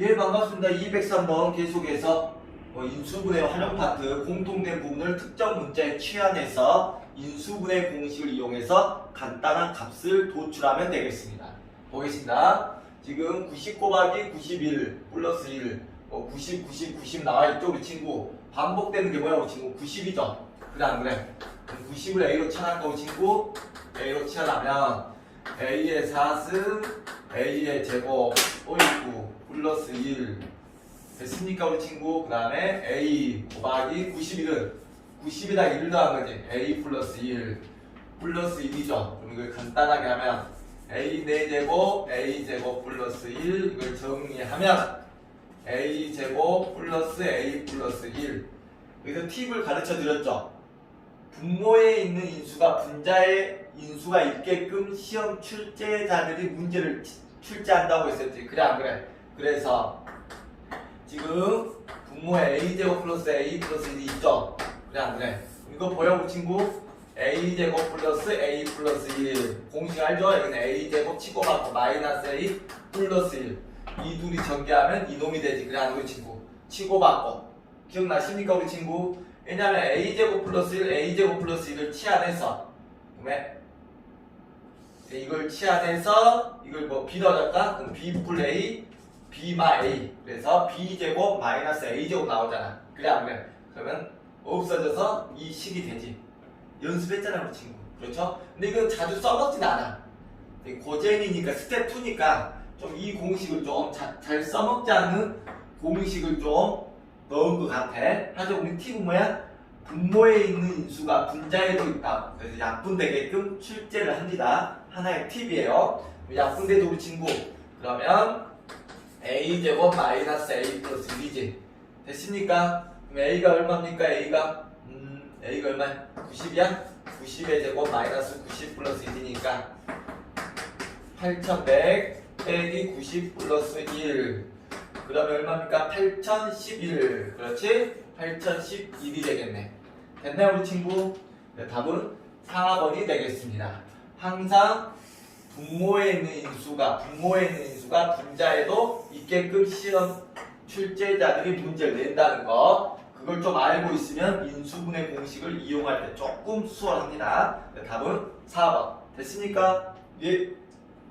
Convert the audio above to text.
예 반갑습니다. 203번 계속해서 어, 인수분해 활용 파트 공통된 부분을 특정 문자에 취한해서 인수분해 공식을 이용해서 간단한 값을 도출하면 되겠습니다. 보겠습니다. 지금 90 곱하기 91 플러스 1 어, 90, 90, 90 나와 있죠 우리 친구 반복되는 게 뭐야 우리 친구 90이죠 그래 안 그래? 90을 A로 치환한 거 우리 친구 A로 치환하면 A의 4승 A의 제곱 어이구 플러스 1 됐습니까 우리 친구? 그 다음에 A 곱하기 91은 90에다 1을 더한 거지. A 플러스 1 플러스 1이죠. 그럼 이걸 간단하게 하면 A 4제곱 A 제곱 플러스 1 이걸 정리하면 A 제곱 플러스 A 플러스 1 여기서 팁을 가르쳐 드렸죠? 분모에 있는 인수가 분자의 인수가 있게끔 시험 출제자들이 문제를 치- 출제한다고 했었지. 그래 안 그래? 그래서 지금 분모에 a제곱 플러스 a 플러스 1이 있죠? 그래 안 그래? 이거 보여 친구? A제곱 플러스 a 플러스 1 공식 알죠? 여기는 a제곱 치고 받고 마이너스 a 플러스 1 이 둘이 전개하면 이놈이 되지. 그래 안 우리 친구? 치고 받고. 기억나십니까 우리 친구? 왜냐면 a제곱 플러스 1 a제곱 플러스 1을 치환해서. 왜? 이걸 치환해서 이걸 뭐 b로 할까? 그럼 b 풀 a b마 a 그래서 b 제곱 마이너스 a 제곱 나오잖아 그래 안 그래? 그러면 없어져서 이 식이 되지 연습했잖아 우리 친구 그렇죠? 근데 이건 자주 써먹진 않아 고젠이니까 스텝 2니까 좀 이 공식을 좀 잘 써먹지 않는 공식을 좀 넣은 것 같아 하지만 우리 팁은 뭐야? 분모에 있는 인수가 분자에도 있다 그래서 약분되게끔 출제를 합니다 하나의 팁이에요 약분돼도 우리 친구 그러면 a제곱 마이너스 a 플러스 1이지 됐습니까? 그럼 a가 얼마입니까? a가 음 a가 얼마야? 90이야? 90의 제곱 마이너스 90 플러스 1이니까 8100 빼기 90 플러스 1 그러면 얼마입니까? 8011 그렇지? 8011이 되겠네 됐나요 우리 친구? 네, 답은 4번이 되겠습니다 항상 분모에 있는 인수가 분모에 있는 인수가 분자에도 있게끔 시험 출제자들이 문제를 낸다는 거 그걸 좀 알고 있으면 인수분해 공식을 이용할 때 조금 수월합니다. 네, 답은 4번 됐습니까? 예.